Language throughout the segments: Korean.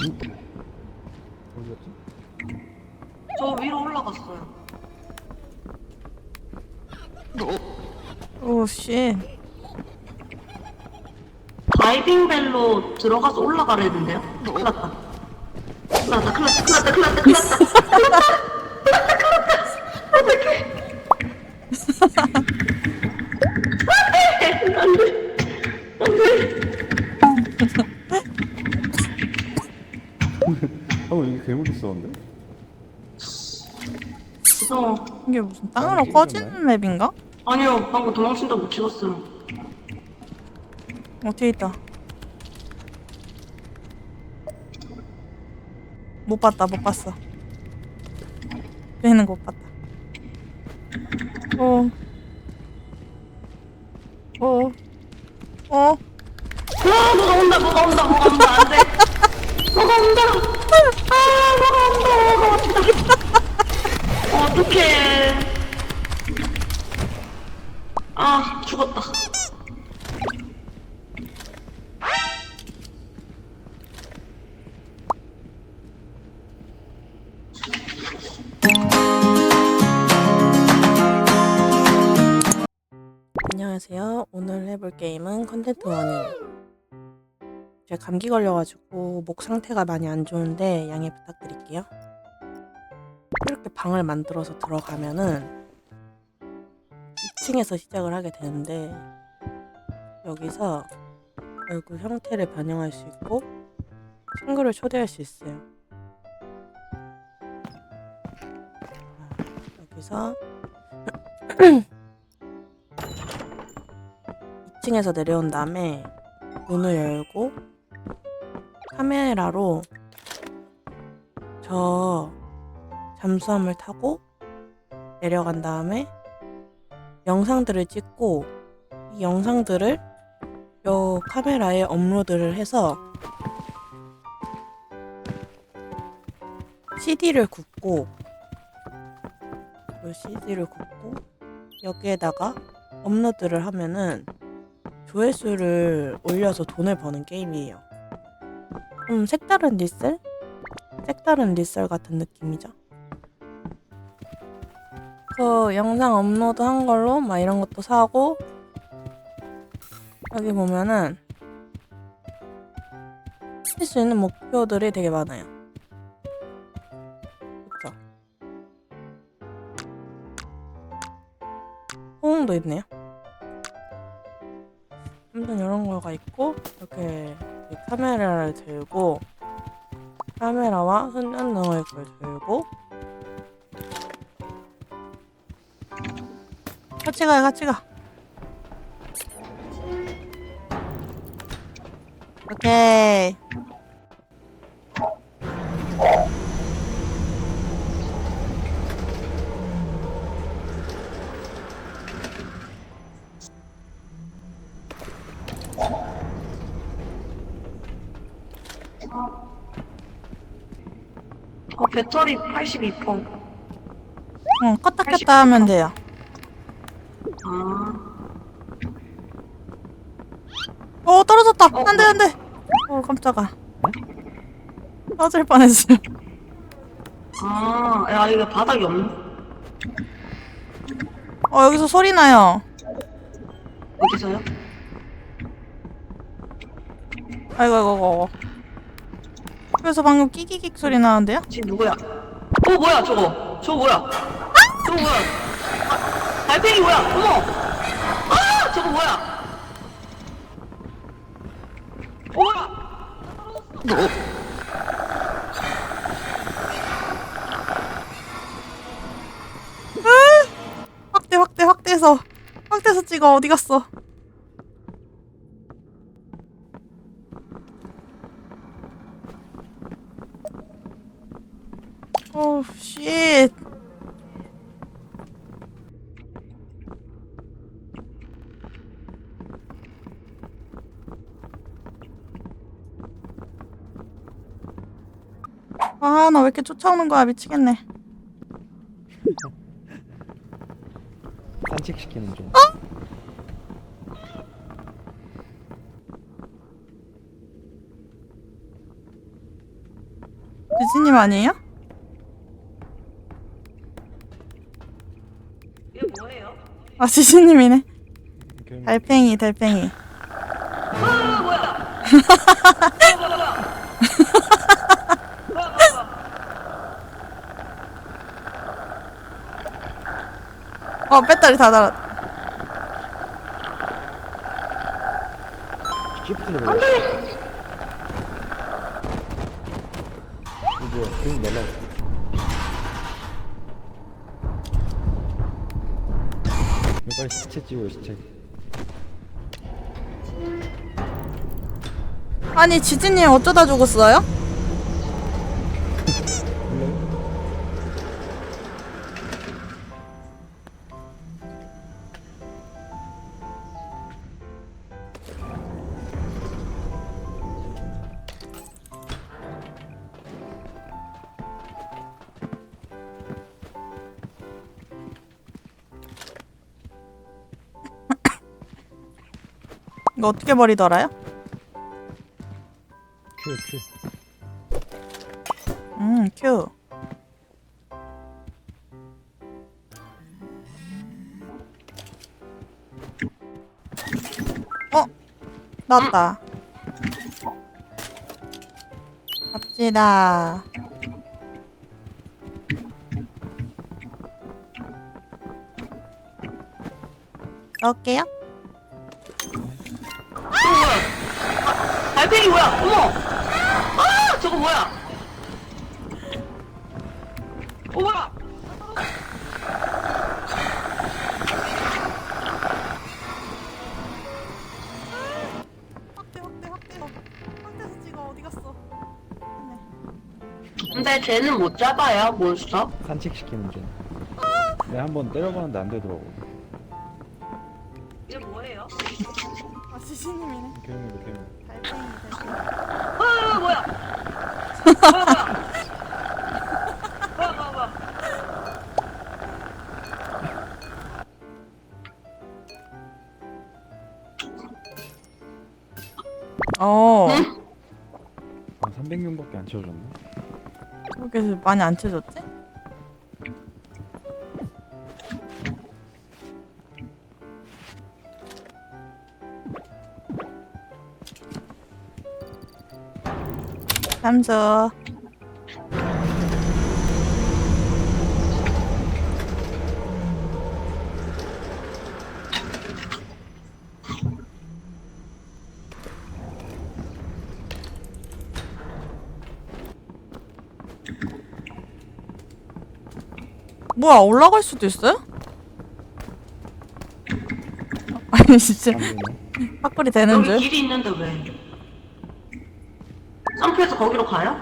어디였지? 저 위로 올라갔어요. 오, 씨. 다이빙 벨로 들어가서 올라가려는데요? 큰일 났다. 큰일 났다, 큰일 났다, 큰일 났다, 큰일 났다, 큰일 났다. 방금 여기 괴물 있었는데? 무서워. 이게 무슨 땅으로 꺼지는 맵인가? 아니요, 방금 도망친다 못 찍었어요. 어, 뒤에 있다. 못 봤다, 못 봤어. 뒤에 있는 거 못 봤다. 어. 어. 어. 와, 뭐가 온다, 뭐가 온다, 뭐가 온다, 안 돼. 뭐가 온다. 아, 뭐가 온다, 뭐가 온다. 어떡해. 아, 죽었다. 안녕하세요. 오늘 해볼 게임은 컨텐트 원이에요. 제가 감기 걸려가지고 목 상태가 많이 안 좋은데 양해 부탁드릴게요. 이렇게 방을 만들어서 들어가면은 2층에서 시작을 하게 되는데 여기서 얼굴 형태를 변형할 수 있고 친구를 초대할 수 있어요. 자, 여기서 2층에서 내려온 다음에 문을 열고 카메라로 저 잠수함을 타고 내려간 다음에 영상들을 찍고 이 영상들을 요 카메라에 업로드를 해서 CD를 굽고 요 CD를 굽고 여기에다가 업로드를 하면은 조회수를 올려서 돈을 버는 게임이에요. 좀 색다른 리셀? 색다른 리셀 같은 느낌이죠. 그 영상 업로드 한 걸로 막 이런 것도 사고 여기 보면은 할 수 있는 목표들이 되게 많아요. 그쵸? 호응도 있네요. 아무튼 이런 거가 있고 이렇게 이 카메라를 들고 카메라와 손전등을 들고 같이 가요 같이 가. 오케이 어, 배터리 82%. 응 껐다 켰다 하면 돼요. 아, 어 떨어졌다. 어, 안 돼 안 돼. 어 깜짝아. 떨어질 뻔했어요. 아, 야, 이거 바닥이 없네. 어 여기서 소리 나요. 어디서요? 아이고 아이고 아이고 그래서 방금 끼기킥 소리 나는데요? 지금 누구야? 어, 뭐야, 저거? 저거 뭐야? 저거 뭐야? 아, 달팽이 뭐야? 어머! 아, 저거 뭐야? 어, 뭐야? 확대 확대 확대해서 확대해서 찍어 어디 갔어? 오 쉣. 아, 나 왜 이렇게 쫓아오는 거야? 미치겠네. 산책시키는 중. 지진님 아니에요? 이게 뭐예요? 아 지진님이네. 달팽이 달팽이. 아 뭐야? 뭐야 뭐야 뭐야? 어 배터리 다 달았. 시프트를 왜? 안돼. 이거 날라가. 이거 빨리 시체 찍어요 시체. 아니 지진님 어쩌다 죽었어요? 이거 어떻게 버리더라요? 큐 큐. 음 큐. 어 나왔다. 갑시다. 넣을게요. 아, 달팽이 뭐야? 어머! 아 저거 뭐야? 어 뭐야? 확대 확대 확대 확대서 찍어 어디 갔어? 근데 쟤는 못 잡아요 몬스터? 산책시키는 중. 내가 한 번 때려봤는데 안 되더라고. 이게 뭐예요? 아 지신님이네. 괴물 괴물. 아 뭐야? 뭐야 뭐야? 뭐야 뭐야 뭐야? 어. 응? 한 300명밖에 안 채워졌네. 그렇게 많이 안 쳐졌지? 삼수 뭐야 올라갈 수도 있어요? 아니 진짜 안 되네. 팝불이 되는 여기 줄? 길이 있는데 왜? 점프해서 거기로 가요?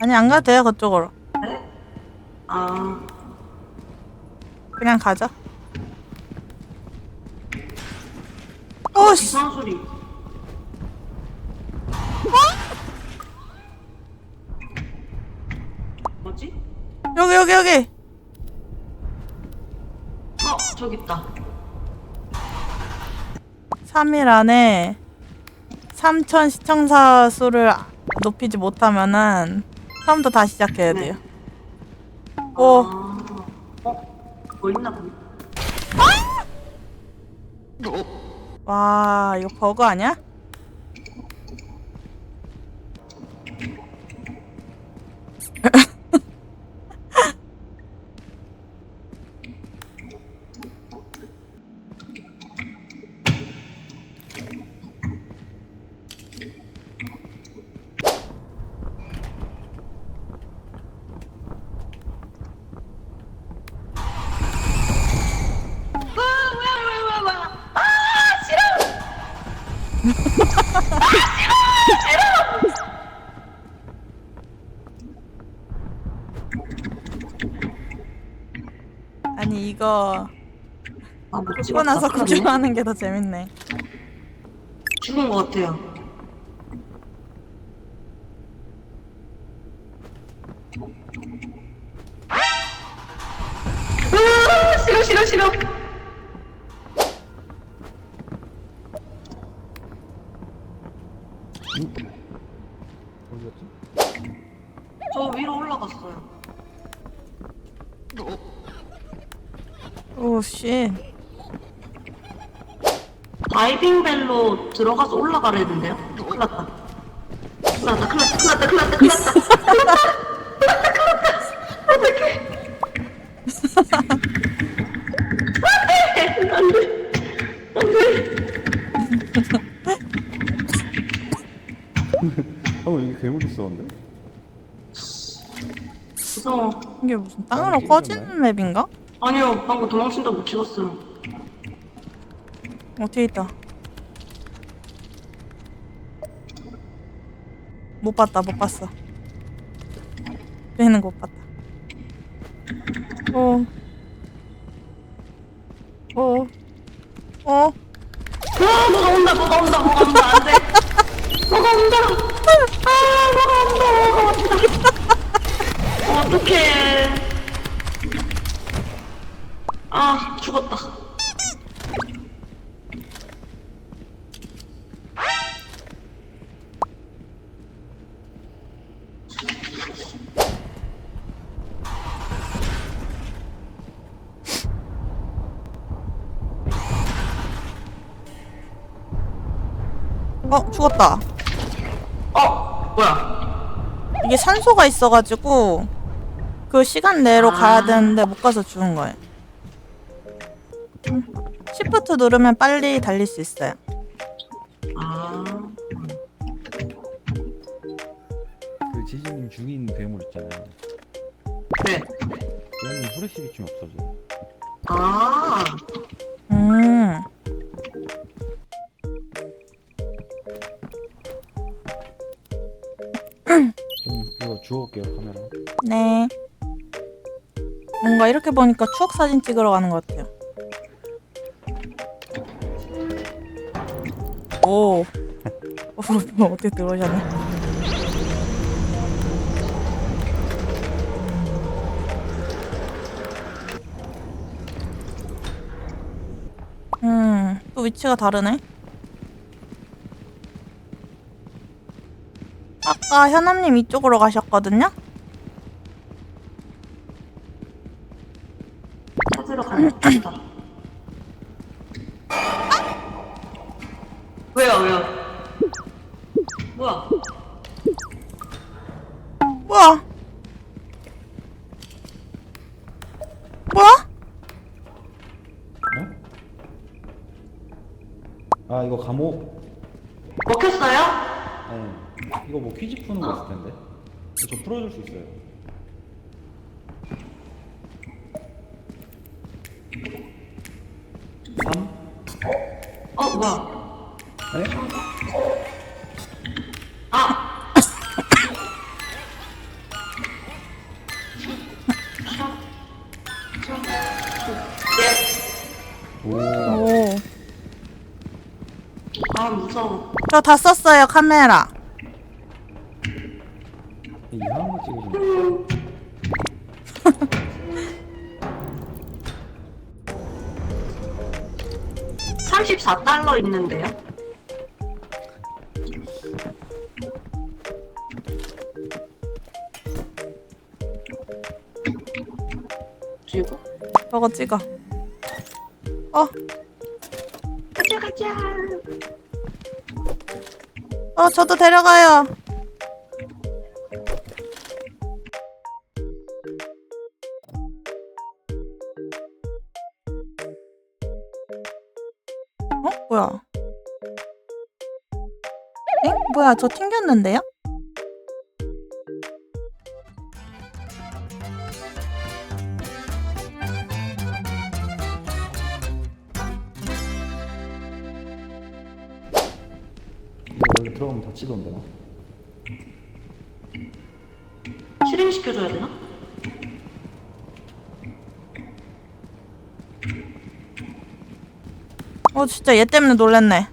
아니 안 가도 돼요 그쪽으로 네? 아 그냥 가자 어씨 이상한 소리. 뭐지? 여기 여기 여기 어 저기 있다. 3일 안에 3천 시청자 수를 높이지 못하면은 처음부터 다시 시작해야 돼요 오 아, 어? 뭐 있나 보네. 와 이거 버그 아니야? 아 뭐야 뭐야 뭐야 뭐야. 아 싫어. 아니 이거 아, 못 죽고 찍었다. 나서. 구경하는 게 더 재밌네 죽은 것 같아요. 아, 싫어 싫어 싫어. 어디 갔지? 저 위로 올라갔어요. 오, 씨. 다이빙 벨로 들어가서 올라가려는데요? 큰일 났다. 큰일 났다, 큰일 났다, 큰일 났다, 큰일 났다, 큰일 났다. 어 여기 괴물 있었는데? 무서워. 이게 무슨 땅으로 꺼지는 맵인가? 아니요, 방금 도망친다 못 찍었어요. 어, 뒤에 있다. 못 봤다, 못 봤어. 거못 봤다. 어. 어. 어. 어, 죽었다. 어, 뭐야. 이게 산소가 있어가지고 그 시간 내로 아. 가야 되는데 못 가서 죽은 거예요. 음. 시프트 누르면 빨리 달릴 수 있어요. 아, 그 지진님 죽인 괴물 있잖아요. 네. 그러면 후레쉬 비춤이 없어져. 아, 주워올게요 카메라. 네. 뭔가 이렇게 보니까 추억 사진 찍으러 가는 것 같아요. 오. 어, 어떻게 들어오셨네. 음, 또 위치가 다르네. 아까 현암님 이쪽으로 가셨거든요? 찾으러 가야겠다. 왜요, 왜요? 뭐야? 뭐야? 뭐야? 어? 아 이거 감옥. 먹혔어요? 네. 이거 뭐 퀴즈 푸는 거 있을 텐데. 저 풀어줄 수 있어요. 삼? 어, 뭐야? 네? 아! 오. 아, 무서워. 저 다 썼어요, 카메라. 이상한 거 찍으시네. 34달러 있는데요? 그리고 저거 찍어. 어, 가자 가자 어, 저도 데려가요. 뭐야, 저 튕겼는데요? 원래 들어가면 다치던데 나. 실행시켜줘야 되나? 어, 진짜 얘 때문에 놀랬네.